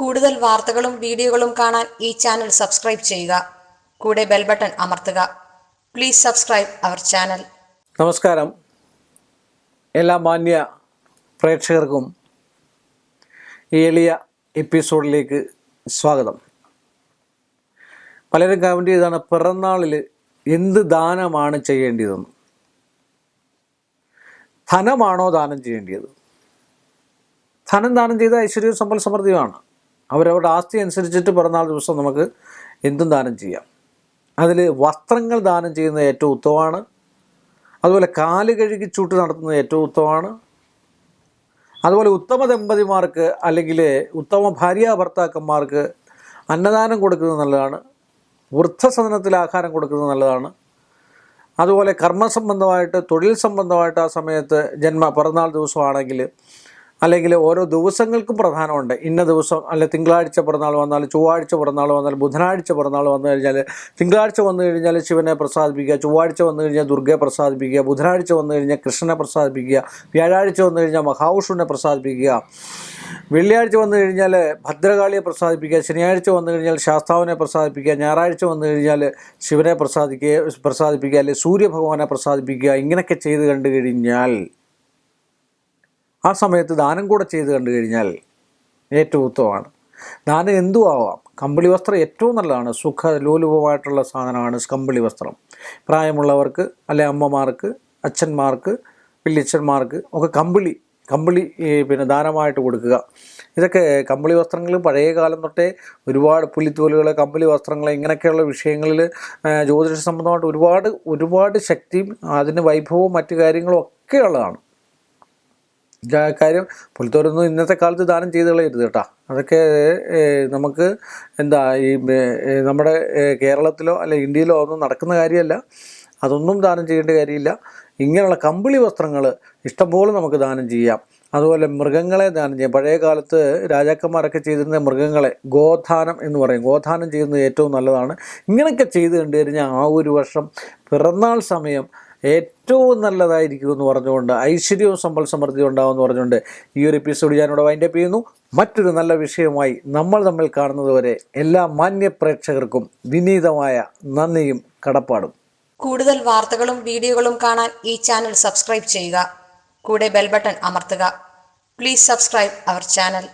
കൂടുതൽ വാർത്തകളും വീഡിയോകളും കാണാൻ ഈ ചാനൽ സബ്സ്ക്രൈബ് ചെയ്യുക. കൂടെ ബെൽ ബട്ടൺ അമർത്തുക. Please subscribe our channel. നമസ്കാരം. എല്ലാ മാന്യ പ്രേക്ഷകർക്കും ഈ എളിയ എപ്പിസോഡിലേക്ക് സ്വാഗതം. പലരും കമന്റ് ചെയ്താണ് പിറന്നാളിൽ എന്ത് ദാനമാണ് ചെയ്യേണ്ടതെന്ന് ധനമാണോ ദാനം ചെയ്യേണ്ടത് ധനം ദാനം ചെയ്ത ഐശ്വര്യവും സമ്പൽ സമൃദ്ധിയുമാണ് അവരവരുടെ ആസ്തി അനുസരിച്ചിട്ട് പിറന്നാൾ ദിവസം നമുക്ക് എന്തും ദാനം ചെയ്യാം. അതിൽ വസ്ത്രങ്ങൾ ദാനം ചെയ്യുന്നത് ഏറ്റവും ഉത്തമമാണ്. അതുപോലെ കാൽ കഴുകി ചൂട്ട് നടത്തുന്നത് ഏറ്റവും ഉത്തമമാണ്. അതുപോലെ ഉത്തമ ദമ്പതിമാർക്ക് അല്ലെങ്കിൽ ഉത്തമ ഭാര്യ ഭർത്താക്കന്മാർക്ക് അന്നദാനം കൊടുക്കുന്നത് നല്ലതാണ്. വൃദ്ധസദനത്തിൽ ആഹാരം കൊടുക്കുന്നത് നല്ലതാണ്. അതുപോലെ കർമ്മസംബന്ധമായിട്ട് തൊഴിൽ സംബന്ധമായിട്ട് ആ സമയത്ത് ജന്മ പിറന്നാൾ ദിവസമാണെങ്കിൽ അല്ലെങ്കിൽ ഓരോ ദിവസങ്ങൾക്കും പ്രധാനമുണ്ട്. ഇന്ന ദിവസം അല്ലെ തിങ്കളാഴ്ച പിറന്നാൾ വന്നാൽ ചൊവ്വാഴ്ച പിറന്നാൾ വന്നാൽ ബുധനാഴ്ച പിറന്നാൾ വന്നു കഴിഞ്ഞാൽ തിങ്കളാഴ്ച വന്നു കഴിഞ്ഞാൽ ശിവനെ പ്രസാദിപ്പിക്കുക ചൊവ്വാഴ്ച വന്നു കഴിഞ്ഞാൽ ദുർഗയെ പ്രസാദിപ്പിക്കുക ബുധനാഴ്ച വന്നു കഴിഞ്ഞാൽ കൃഷ്ണനെ പ്രസാദിപ്പിക്കുക വ്യാഴാഴ്ച വന്നു കഴിഞ്ഞാൽ മഹാവിഷ്ണുവിനെ പ്രസാദിപ്പിക്കുക വെള്ളിയാഴ്ച വന്നു കഴിഞ്ഞാൽ ഭദ്രകാളിയെ പ്രസാദിപ്പിക്കുക ശനിയാഴ്ച വന്നു കഴിഞ്ഞാൽ ശാസ്താവിനെ പ്രസാദിപ്പിക്കുക ഞായറാഴ്ച വന്നു കഴിഞ്ഞാൽ ശിവനെ പ്രസാദിക്കുക പ്രസാദിപ്പിക്കുക അല്ലെങ്കിൽ സൂര്യഭഗവാനെ പ്രസാദിപ്പിക്കുക ഇങ്ങനെയൊക്കെ ചെയ്ത് കണ്ടു കഴിഞ്ഞാൽ ആ സമയത്ത് ദാനം കൂടെ ചെയ്ത് കണ്ടു കഴിഞ്ഞാൽ ഏറ്റവും ഉത്തമമാണ്. ദാനം എന്തും ആവാം. കമ്പിളി വസ്ത്രം ഏറ്റവും നല്ലതാണ്. സുഖ ലോലുപമായിട്ടുള്ള സാധനമാണ് കമ്പിളി വസ്ത്രം. പ്രായമുള്ളവർക്ക് അല്ലെ അമ്മമാർക്ക് അച്ഛന്മാർക്ക് വല്യച്ഛന്മാർക്ക് ഒക്കെ കമ്പിളി കമ്പിളി പിന്നെ ദാനമായിട്ട് കൊടുക്കുക. ഇതൊക്കെ കമ്പിളി വസ്ത്രങ്ങൾ പഴയ കാലം തൊട്ടേ ഒരുപാട് പുലിത്തോലുകൾ കമ്പിളി വസ്ത്രങ്ങൾ ഇങ്ങനെയൊക്കെയുള്ള വിഷയങ്ങളിൽ ജ്യോതിഷ സംബന്ധമായിട്ട് ഒരുപാട് ഒരുപാട് ശക്തിയും അതിന് വൈഭവവും മറ്റു കാര്യങ്ങളും ഒക്കെ ഉള്ളതാണ്. കാര്യം. പുലത്തോരൊന്നും ഇന്നത്തെ കാലത്ത് ദാനം ചെയ്ത് കളയരുത് കേട്ടോ. അതൊക്കെ നമുക്ക് എന്താ ഈ നമ്മുടെ കേരളത്തിലോ അല്ലെ ഇന്ത്യയിലോ ഒന്നും നടക്കുന്ന കാര്യമല്ല. അതൊന്നും ദാനം ചെയ്യേണ്ട കാര്യമില്ല. ഇങ്ങനെയുള്ള കമ്പിളി വസ്ത്രങ്ങൾ ഇഷ്ടംപോലെ നമുക്ക് ദാനം ചെയ്യാം. അതുപോലെ മൃഗങ്ങളെ ദാനം ചെയ്യാം. പഴയ കാലത്ത് രാജാക്കന്മാരൊക്കെ ചെയ്തിരുന്ന മൃഗങ്ങളെ ഗോധാനം എന്ന് പറയും. ഗോധാനം ചെയ്യുന്നത് ഏറ്റവും നല്ലതാണ്. ഇങ്ങനെയൊക്കെ ചെയ്ത് കണ്ടു കഴിഞ്ഞാൽ ആ ഒരു വർഷം പിറന്നാൾ സമയം ഏറ്റവും നല്ലതായിരിക്കും എന്ന് പറഞ്ഞുകൊണ്ട് ഐശ്വര്യവും സമ്പൽ സമൃദ്ധിയും ഉണ്ടാവുമെന്ന് പറഞ്ഞുകൊണ്ട് ഈ ഒരു എപ്പിസോഡ് ഞാനിവിടെ വൈൻഡപ്പ് ചെയ്യുന്നു. മറ്റൊരു നല്ല വിഷയവുമായി നമ്മൾ തമ്മിൽ കാണുന്നതുവരെ എല്ലാ മാന്യ പ്രേക്ഷകർക്കും വിനീതമായ നന്ദിയും കടപ്പാടും. കൂടുതൽ വാർത്തകളും വീഡിയോകളും കാണാൻ ഈ ചാനൽ സബ്സ്ക്രൈബ് ചെയ്യുക. കൂടെ ബെൽബട്ടൺ അമർത്തുക. Please subscribe our channel